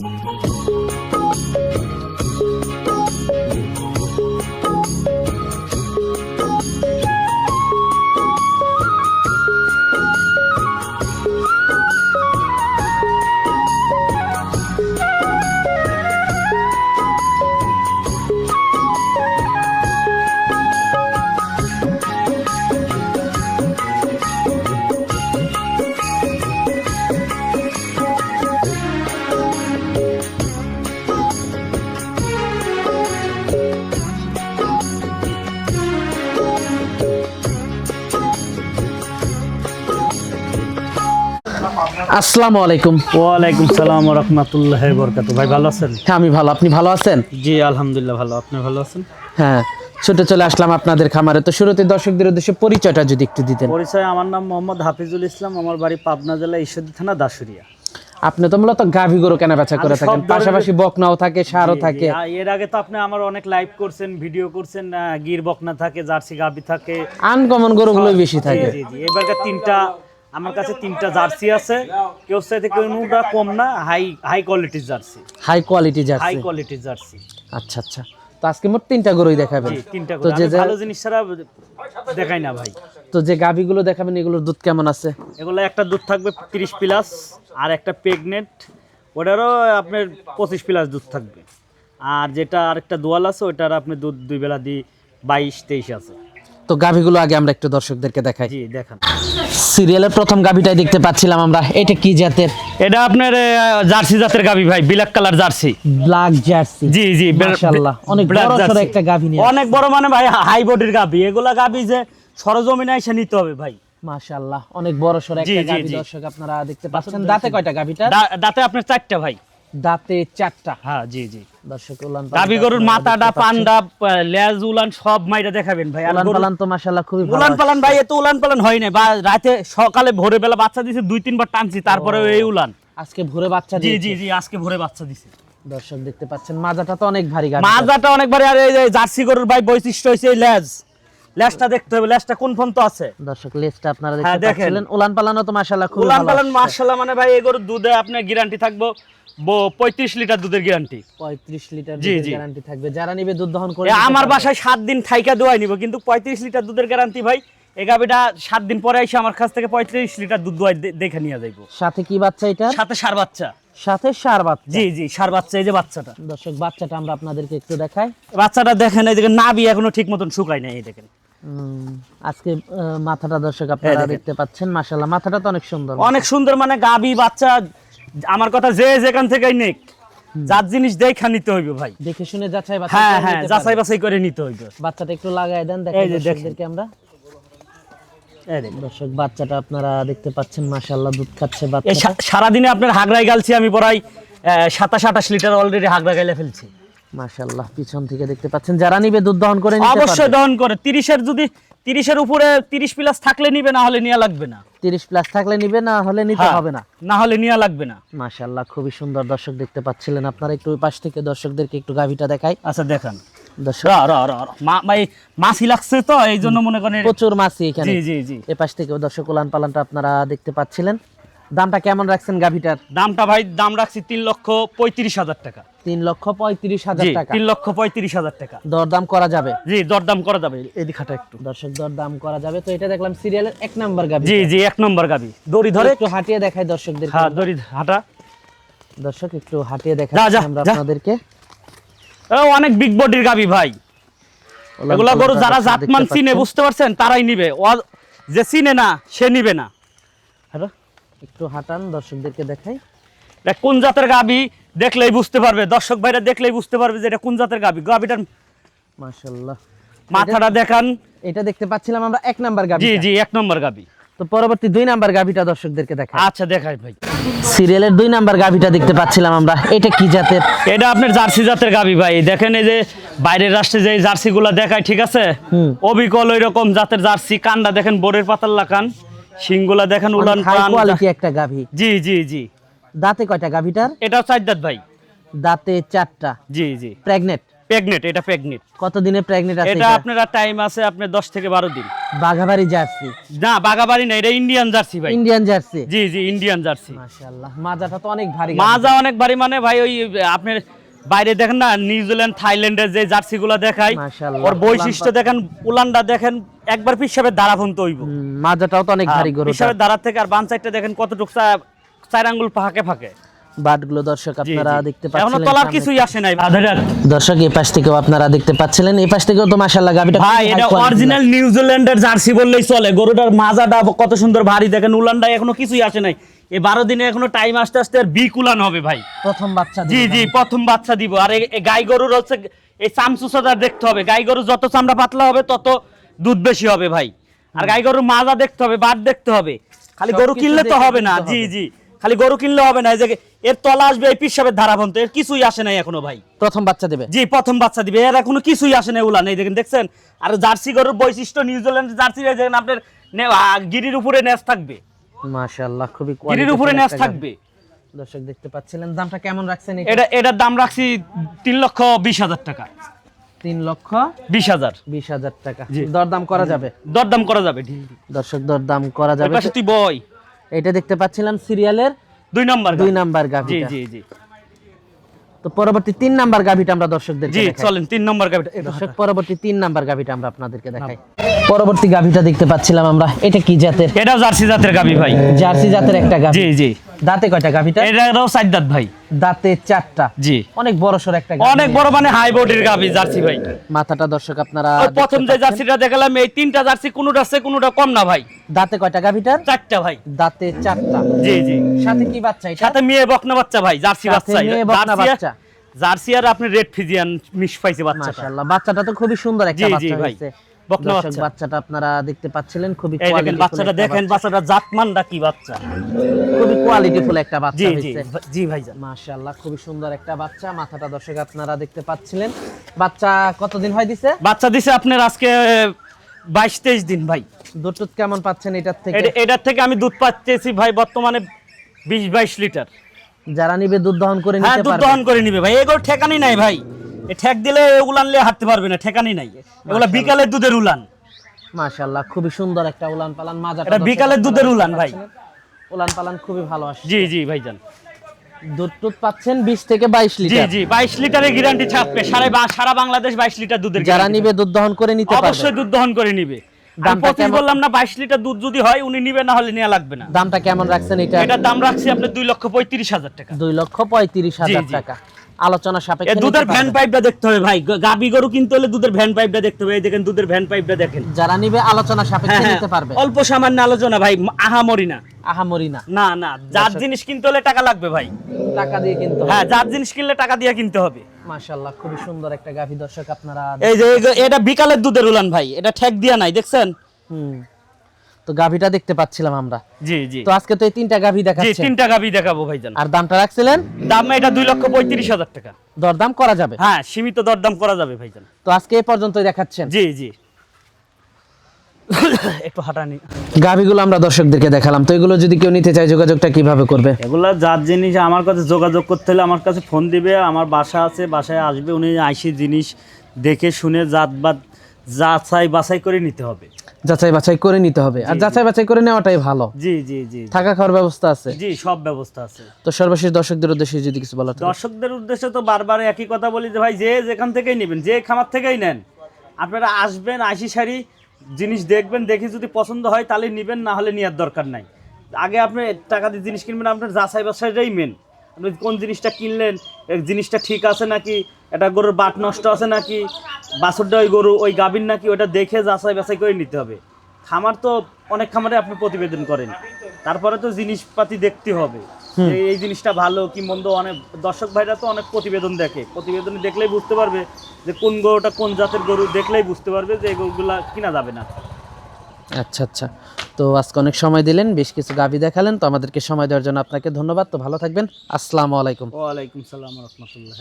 Música আসসালামু আলাইকুম। ওয়ালাইকুম সালাম রহমতুল্লাহ বরকাত ভাই ভালো আছেন? হ্যাঁ আমি ভালো। আপনি ভালো আছেন? জি আলহামদুলিল্লাহ ভালো। আপনি ভালো আছেন? হ্যাঁ ছুটে চলে আসলাম আপনাদের খামারে। তো শুরুতে দর্শকদের উদ্দেশ্যে পরিচয়টা যদি একটু দিতেন। পরিচয় আমার নাম মোহাম্মদ হাফিজুল ইসলাম। আমার বাড়ি পাবনা জেলা ঈশ্বরদী থানা দাসুরিয়া আপনি তো মূলত গাভী গরু কেনা বেচা করে থাকেন। পাশাপাশি বকনাও থাকে সারও থাকে। এর আগে তো আপনি আমার অনেক লাইভ করছেন ভিডিও করছেন গির বকনা থাকে জার্সি গাবি থাকে। আনকমন গরুগুলোই বেশি থাকে। জি জি এবারকার তিনটা আমার কাছে তিনটা জার্সি আছে। কেউ চাইতে কোনোটা কম না হাই হাই কোয়ালিটির jersey. High quality high jersey কোয়ালিটির জার্সি। আচ্ছা আচ্ছা। তো আজকে মোট তিনটা গরুই দেখাবেন। তিনটা তো যে ভালো জিনিস ছাড়া দেখাই না ভাই। তো যে গাভীগুলো দেখাবেন এগুলোর দুধ কেমন আছে? এগুলো একটা দুধ থাকবে তিরিশ প্লাস আর একটা প্রেগনেন্ট ওটারও আপনার পঁচিশ প্লাস দুধ থাকবে। আর যেটা আরেকটা দোয়াল আছে ওটার আপনি দুধ দুই বেলা দিয়ে বাইশ তেইশ আছে। তো গাভীগুলো আগে আমরা একটু দর্শকদেরকে দেখাই। জি দেখান। সিরিয়ালের প্রথম গাভীটাই দেখতে পাচ্ছিলাম আমরা। এটা কি জাতের? এটা আপনার জার্সি জাতের গাবি ভাই black colour jersey. Black jersey. জি জি মাশাআল্লাহ অনেক বড় jersey। একটা গাভী নিয়ে অনেক বড় মানে ভাই হাই বডির গাবি এগুলা গাবি যে সরজমিনে এসে নিতে হবে ভাই। মাশাআল্লাহ অনেক বড় জি, একটা গাভী দর্শক আপনারা দেখতে পাচ্ছেন। দাঁতে কয়টা গাভীটা দাঁতে আপনার চারটা ভাই। দাঁতে চারটা। হ্যাঁ জি জি। দর্শক উলান গাবি গরুর মাথাটা পান্ডা লেজ উলান সব মাইরা দেখাবেন ভাই। উলান পালান তো মাশাআল্লাহ খুবই ভালো উলান পালান ভাই এত উলান পালান হয় না বা রাতে সকালে ভোরে বেলা বাচ্চা দিছে দুই তিনবার টানছি তারপরে এই উলান। আজকে ভোরে বাচ্চা জি জি জি আজকে ভোরে বাচ্চা দিছে। দর্শক দেখতে পাচ্ছেন মাজাটা তো অনেক ভারী মাজাটা অনেকবার আর এই জার্সি গরুর ভাই বৈশিষ্ট্য হয়েছে এই লেজ। লেজটা দেখতে হবে কোন আছে? দর্শক আপনারা হ্যাঁ, দেখতে। পাচ্ছিলেন। পালানো তো মাশাআল্লাহ খুব উলান ভালো পালান মাশাআল্লাহ মানে ভাই এই গরুর দুধে আপনার গ্যারান্টি থাকব। পঁয়ত্রিশ লিটার দুধের গ্যারান্টি 35 লিটার দুধের গ্যারান্টি থাকবে। যারা নিবে দুধ দহন করে আমার বাসায় সাত দিন থাইকা দোয়াই নিব কিন্তু পঁয়ত্রিশ লিটার দুধের গ্যারান্টি ভাই এই গাবিটা সাত দিন পরে এসে আমার কাছ থেকে পঁয়ত্রিশ লিটার দুধ দোয়াই দেখে নিয়ে যাইবো। সাথে কি বাচ্চা এটা? সাথে সার বাচ্চা। সাথে সার বাচ্চা? জি জি সার বাচ্চা এই যে বাচ্চাটা। দর্শক বাচ্চাটা আমরা আপনাদেরকে একটু দেখাই। বাচ্চাটা দেখেন এই দেখেন নাবি এখনও ঠিক মতন শুকায় নাই এই দেখেন। আজকে মাথাটা দর্শক আপনারা দেখতে পাচ্ছেন মাশাআল্লাহ। মাথাটা তো অনেক সুন্দর। অনেক সুন্দর মানে গাবি বাচ্চা আমার কথা যে যেখান থেকেই নেক যার জিনিস দেখা নিতে হইবে ভাই। দেখে শুনে যাচাই বাছাই হ্যাঁ করে হ্যাঁ নিতে যাচাই বাছাই করে নিতে হইবে। বাচ্চাটা একটু লাগাই দেন দেখেন। আমরা। দর্শক বাচ্চাটা আপনারা দেখতে পাচ্ছেন মাশাআল্লাহ দুধ খাচ্ছে সা- সারাদিনে আপনার গালছি আমি সাতাশ আঠাশ লিটার অলরেডি হাগড়া গাইলে ফেলছি। মাশাআল্লাহ পিছন থেকে দেখতে পাচ্ছেন যারা নিবে দুধ দহন করে অবশ্যই দহন করে। তিরিশের যদি তিরিশের উপরে তিরিশ প্লাস থাকলে নিবে না হলে নেওয়া লাগবে না। 30 প্লাস থাকলে নিবে না হলে নিতে হ্যাঁ, হবে না। না হলে নেওয়া লাগবে না। মাশাআল্লাহ খুবই সুন্দর দর্শক দেখতে পাচ্ছিলেন আপনারা। একটু ওই পাশ থেকে দর্শকদেরকে একটু গাভিটা দেখাই। আচ্ছা দেখান। দর্শক। র র র র। মা- মা- এই মাছি লাগছে তো এই জন্য মনে করেন প্রচুর মাছি এখানে। জি জি জি। এ থেকে দর্শক উলান পালানটা আপনারা দেখতে পাচ্ছিলেন। দামটা কেমন রাখছেন গাভিটার? দামটা ভাই দাম রাখছি তিন লক্ষ পঁয়ত্রিশ হাজার টাকা। তিন লক্ষ পঁয়ত্রিশ হাজার টাকা। তিন লক্ষ পঁয়ত্রিশ হাজার টাকা। দরদাম করা যাবে। জি দরদাম করা যাবে একটু। দর্শক দরদাম করা যাবে। তো এটা দেখলাম সিরিয়ালের এক নাম্বার গাভি। জি জি এক নম্বর দড়ি ধরে একটু হাঁটিয়ে দেখাই দর্শকদের হ্যাঁ দড়ি হাঁটা। দর্শক একটু হাঁটিয়ে দেখাই আমরা আপনাদেরকে। অনেক বিগ বডির গাবি ভাই। এগুলা গরু যারা জাতমান দেখতে চিনে বুঝতে পারছেন? তারাই নিবে। ও যে চিনে না সে নিবে না। হ্যাঁ একটু হাঁটান দর্শকদেরকে দেখাই। এটা কোন জাতের গাবি? দেখলেই বুঝতে পারবে। দর্শক ভাইরা দেখলেই বুঝতে পারবে যে এটা কোন জাতের গাবি। গাবিটার মাশাআল্লাহ। মাথাটা দেখান। এটা দেখতে পাচ্ছিলাম আমরা এক নাম্বার গাবি জি জি এক নম্বর গাবি। তো পরবর্তী দুই নাম্বার গাভিটা দর্শকদেরকে দেখাই। আচ্ছা দেখাই ভাই। সিরিয়ালের দুই নাম্বার গাভিটা দেখতে পাচ্ছিলাম আমরা। এটা কি জাতের? এটা আপনার জার্সি জাতের গাবি ভাই। দেখেন এই যে বাইরের রাষ্ট্রে যে জার্সি গুলা দেখায় ঠিক আছে? অবিকল ওই রকম জাতের জার্সি কান্ডা দেখেন বোরের পাতার লাকান শিংগুলা দেখেন উলান পান। কোয়ালিটি একটা গাভি। জি জি জি। দাঁতে কয়টা গাভিটার? এটা চার দাঁত ভাই। দাঁতে চারটা। জি জি। প্রেগনেট প্রেগনেট এটা প্রেগনেট কত দিনে প্রেগনেট আছে এটা আপনারা টাইম আছে আপনার দশ থেকে বারো দিন। বাঘাবাড়ি জার্সি। না না এটা ইন্ডিয়ান জার্সি ভাই। Indian jersey? জি জি ইন্ডিয়ান জার্সি। মাশাআল্লাহ মাজাটা তো অনেক ভারী মাজা অনেক বাড়ি মানে ভাই ওই আপনার বাইরে দেখেন না নিউজিল্যান্ড থাইল্যান্ডের যে জার্সি গুলা দেখায় ওর বৈশিষ্ট্য দেখেন উলানটা দেখেন একবার পিসাবের দ্বারা ফোন হুম, মাজাটাও তো অনেক ভারী গরু পিসাবের দ্বারা থেকে আর বান সাইডটা দেখেন কতটুকু চার আঙ্গুল ফাঁকে ফাঁকে। বাটগুলো দর্শক আপনারা। দেখতে এখনও পাচ্ছেন তলার কিছুই আসে নাই আধারের। দর্শক এই পাশ থেকেও আপনারা দেখতে পাচ্ছিলেন। এই পাশ থেকেও তো মাশাআল্লাহ গাবিটা ভাই এটা অরিজিনাল নিউজিল্যান্ডের জার্সি বললেই চলে। গরুটার মাজাটা কত সুন্দর ভারী। দেখেন এখনও কিছুই আসে নাই। এই বারো দিনে এখনও টাইম আসতে আসতে আর বিক উলান হবে ভাই। প্রথম বাচ্চা জি জি প্রথম বাচ্চা দিব। আর গাই গরুর হচ্ছে এই চামচুসাটা দেখতে হবে। গাই গরু যত চামড়া পাতলা হবে তত দুধ বেশি হবে ভাই। আর গাই গরুর মাজা দেখতে হবে বাট দেখতে হবে। খালি গরু কিনলে তো হবে না। জি জি। খালি গরু কিনলে হবে না যে এর তলা আসবে এই পিসাবের ধারা পর্যন্ত এর কিছুই আসে নাই এখনও ভাই। প্রথম বাচ্চা দেবে? জি প্রথম বাচ্চা দিবে এর এখনও কিছুই আসে নাই উলান এই দেখেন দেখছেন? আর জার্সি গরুর বৈশিষ্ট্য নিউজিল্যান্ড জার্সি দেখেন আপনার গিরির উপরে নেস থাকবে। মাশাআল্লাহ খুবই গিরির উপরে নেস থাকবে। দর্শক দেখতে পাচ্ছিলেন দামটা কেমন রাখছেন এটা? এটা এটার দাম রাখছি তিন লক্ষ বিশ হাজার টাকা। তিন লক্ষ বিশ হাজার। বিশ হাজার টাকা। দরদাম করা যাবে? দরদাম করা যাবে দর্শক দরদাম করা যাবে। তুই বই এটা দেখতে পাচ্ছিলাম সিরিয়ালের দুই নম্বর দুই গাভি। নাম্বার জি জি জি। তো পরবর্তী তিন নাম্বার গাভিটা আমরা দর্শকদের জি চলেন তিন নম্বর গাভিটা। এটা দর্শক পরবর্তী তিন নাম্বার গাভিটা আমরা আপনাদেরকে দেখাই। পরবর্তী গাভিটা দেখতে পাচ্ছিলাম আমরা। এটা কি জাতের? এটাও জার্সি জাতের গাভি ভাই। জার্সি জাতের একটা গাভি। জি জি। দাঁতে কয়টা গাভিটা? চার দাঁত ভাই। দাঁতে চারটা। জি। অনেক বড় সর একটা অনেক বড় মানে হাই বডির গাভি জার্সি ভাই। মাথাটা দর্শক আপনারা প্রথম যে জার্সিটা দেখালাম এই তিনটা জার্সি কোনোটা আছে কোনোটা কম না ভাই। দাঁতে কয়টা গাভিটার চারটা ভাই। দাঁতে চারটা। জি জি। সাথে কি বাচ্চা সাথে মেয়ে বকনা বাচ্চা ভাই জার্সি বাচ্চা মেয়ে বকনা বাচ্চা। জার্সি আর আপনি রেড ফিজিয়ান মিস পাইছে বাচ্চাটা। মাশাআল্লাহ বাচ্চাটা তো খুবই সুন্দর একটা বাচ্চা। হয়েছে। বাচ্চাটা আপনারা দেখতে পাচ্ছিলেন খুবই বাচ্চাটা দেখেন বাচ্চাটা জাতমানটা কি বাচ্চা? খুবই কোয়ালিটিফুল একটা বাচ্চা জি জি হয়েছে। জি ভাইজান। মাশাআল্লাহ খুবই সুন্দর একটা বাচ্চা। মাথাটা দর্শক আপনারা দেখতে পাচ্ছিলেন। বাচ্চা কতদিন হয় দিছে? বাচ্চা দিছে আপনার আজকে বাইশ তেইশ দিন ভাই। দুধ টুধ কেমন পাচ্ছেন এটার থেকে? এটার থেকে আমি দুধ পাচ্ছি ভাই বর্তমানে বিশ বাইশ লিটার। যারা নিবে দুধ দহন করে হ্যাঁ দুধ দহন করে নিবে ভাই। এগুলো ঠেকানি নাই ভাই। ঠেক দিলে উলান নিয়ে হাঁটতে পারবে না ঠেকানি নাই। এগুলো বিকালের দুধের উলান। মাশাআল্লাহ খুবই সুন্দর একটা উলান পালান মাজাটা এটা বিকালের দুধের উলান ভাই। উলান পালান খুবই ভালো আসছে। জি জি ভাইজান। দুধ টুধ পাচ্ছেন 20 থেকে 22 লিটার। জি জি বাইশ লিটারের গ্যারান্টি থাকবে সারা সারা বাংলাদেশ বাইশ লিটার দুধের যারা নিবে দুধ দহন করে নিতে পারবে। অবশ্যই দুধ দহন করে নিবে। দামটা কেমন? বললাম না বাইশ লিটার দুধ যদি হয় উনি নিবে না হলে নেওয়া লাগবে না। দামটা কেমন রাখছেন এটা? এটার দাম রাখছি আপনার দুই লক্ষ পঁয়ত্রিশ হাজার টাকা। দুই লক্ষ পঁয়ত্রিশ হাজার টাকা। আলোচনা সাপেক্ষে দুধের ভ্যান। পাইপটা দেখতে হবে ভাই। গাবি গরু কিনতে হলে দুধের ভ্যান পাইপটা দেখতে হবে। এই দেখেন দুধের ভ্যান পাইপটা দেখেন। যারা নিবে আলোচনা সাপেক্ষে হ্যাঁ, নিতে পারবে। অল্প সামান্য আলোচনা ভাই ম- আহামরি না আহামরি না না না যার জিনিস কিনতে হলে টাকা লাগবে ভাই। টাকা দিয়ে কিন্তু হ্যাঁ যার জিনিস কিনলে টাকা দিয়ে কিনতে হবে। মাশাআল্লাহ খুব সুন্দর একটা গাভী দর্শক আপনারা এই যে এই যে- এটা বিকালের দুধের উলান ভাই। এটা ঠেক দিয়া নাই দেখছেন? হুম। তো গাভীটা দেখতে পাচ্ছিলাম আমরা। জি জি। তো আজকে তো এই তিনটা গাভী জি তিনটা গাবি দেখাবো ভাইজান। আর দামটা রাখছিলেন? দাম এটা দুই লক্ষ পঁয়ত্রিশ হাজার টাকা। দরদাম করা যাবে? হ্যাঁ সীমিত দরদাম করা যাবে ভাইজান। তো আজকে এই পর্যন্তই দেখাচ্ছেন। জি জি। একটু হাঁটানি। গাভীগুলো আমরা দর্শকদেরকে দেখালাম। তো এগুলো যদি কেউ নিতে চায় যোগাযোগটা কীভাবে করবে? এগুলা যার জিনিস আমার কাছে যোগাযোগ করতে হলে আমার কাছে ফোন দিবে। আমার বাসা আছে বাসায় আসবে উনি আইসি জিনিস দেখে শুনে জাত বাদ যাচাই বাছাই করে নিতে হবে। যাচাই বাছাই করে নিতে হবে। আর যাচাই বাছাই করে নেওয়াটাই ভালো। জি জি জি। থাকা খাওয়ার ব্যবস্থা আছে। জি সব ব্যবস্থা আছে। তো সর্বশেষ দর্শকদের উদ্দেশ্যে যদি কিছু বলা। দর্শকদের উদ্দেশ্যে তো বারবার একই কথা বলি যে ভাই যে যেখান থেকেই নেবেন যে খামার থেকেই নেন আপনারা আসবেন আশি সারি জিনিস দেখবেন দেখে যদি পছন্দ হয় তাহলে নেবেন না হলে নেওয়ার দরকার নাই। আগে আপনি টাকা দিয়ে জিনিস কিনবেন আপনার যাচাই বাছাইটাই মেন আপনি কোন জিনিসটা কিনলেন? জিনিসটা ঠিক আছে নাকি? এটা গরুর বাট নষ্ট আছে নাকি? বাছরটা ওই গরু ওই গাভীর নাকি? ওটা দেখে যাচাই বাছাই করে নিতে হবে। খামার তো অনেক খামারে আপনি প্রতিবেদন করেন। তারপরে তো জিনিসপাতি দেখতে হবে। এই জিনিসটা ভালো কি মন্দ? অনেক দর্শক ভাইরা তো অনেক প্রতিবেদন দেখে। প্রতিবেদন দেখলেই বুঝতে পারবে যে কোন গরুটা কোন জাতের গরু দেখলেই বুঝতে পারবে যে এই গরুগুলা কিনা যাবে না। আচ্ছা আচ্ছা। তো আজকে অনেক সময় দিলেন, বেশ কিছু গাবি দেখালেন, তো আমাদেরকে সময় দেওয়ার জন্য আপনাকে ধন্যবাদ। তো ভালো থাকবেন। আসসালামু আলাইকুম। ওয়ালাইকুম সালাম রহমতুল্লাহ